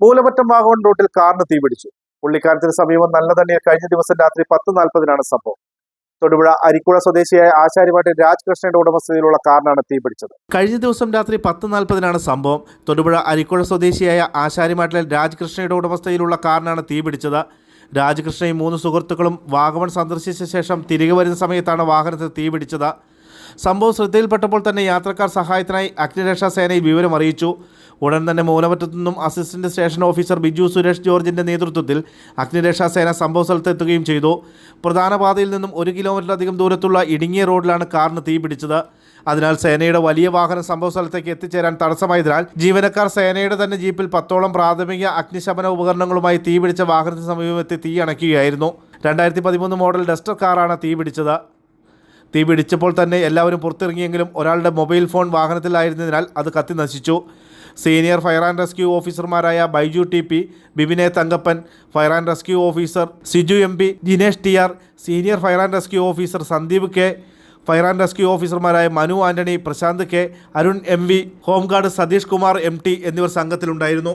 Moolamattom wagon റോഡിൽ കാറിന് തീപിടിച്ചു പുള്ളിക്കാരത്തിന് സമീപം നല്ല തന്നെ കഴിഞ്ഞ ദിവസം രാത്രി പത്ത് നാൽപ്പതിനാണ് സംഭവം. തൊടുപുഴ അരിക്കുഴ സ്വദേശിയായ ആശാരിമാട്ടിൽ രാജ്കൃഷ്ണന്റെ ഉടമസ്ഥതയിലുള്ള കാറിനാണ് തീപിടിച്ചത് കഴിഞ്ഞ ദിവസം രാത്രി പത്ത് നാൽപ്പതിനാണ് സംഭവം. തൊടുപുഴ അരിക്കുഴ സ്വദേശിയായ ആശാരിമാട്ടിൽ രാജ്കൃഷ്ണയുടെ ഉടമസ്ഥതയിലുള്ള കാറിനാണ് തീപിടിച്ചത് രാജകൃഷ്ണയും മൂന്ന് സുഹൃത്തുക്കളും വാഗമൺ സന്ദർശിച്ച ശേഷം തിരികെ വരുന്ന സമയത്താണ് വാഹനത്തിൽ തീപിടിച്ചത് സംഭവം ശ്രദ്ധയിൽപ്പെട്ടപ്പോൾ തന്നെ യാത്രക്കാർ സഹായത്തിനായി അഗ്നിരക്ഷാ സേനയിൽ വിവരം അറിയിച്ചു ഉടൻ തന്നെ മൂലമറ്റത്തു നിന്നും assistant station officer Biju Suresh ജോർജിന്റെ നേതൃത്വത്തിൽ അഗ്നിരക്ഷാ സേന സംഭവ സ്ഥലത്തെത്തുകയും ചെയ്തു. പ്രധാന പാതയിൽ നിന്നും ഒരു കിലോമീറ്ററിലധികം ദൂരത്തുള്ള ഇടുങ്ങിയ റോഡിലാണ് കാറിന് തീപിടിച്ചത് അതിനാൽ സേനയുടെ വലിയ വാഹനം സംഭവ സ്ഥലത്തേക്ക് എത്തിച്ചേരാൻ തടസ്സമായതിനാൽ ജീവനക്കാർ സേനയുടെ തന്നെ ജീപ്പിൽ പത്തോളം പ്രാഥമിക അഗ്നിശമന ഉപകരണങ്ങളുമായി തീപിടിച്ച വാഹനത്തിന് സമീപമെത്തി തീ അണയ്ക്കുകയായിരുന്നു. രണ്ടായിരത്തി പതിമൂന്ന് മോഡൽ ഡസ്റ്റർ കാറാണ് തീപിടിച്ചത് തീ പിടിച്ചപ്പോൾ തന്നെ എല്ലാവരും പുറത്തിറങ്ങിയെങ്കിലും ഒരാളുടെ മൊബൈൽ ഫോൺ വാഹനത്തിലായിരുന്നതിനാൽ അത് കത്തി നശിച്ചു. സീനിയർ ഫയർ ആൻഡ് റെസ്ക്യൂ ഓഫീസർമാരായ Baiju T P ബിബിനെ Thankappan fire and rescue officer Siju M P Jinesh T R senior fire and rescue officer Sandeep K fire and rescue ഓഫീസർമാരായ Manu Antony Prashanth K Arun M V home guard Satheesh Kumar M T എന്നിവർ സംഘത്തിലുണ്ടായിരുന്നു.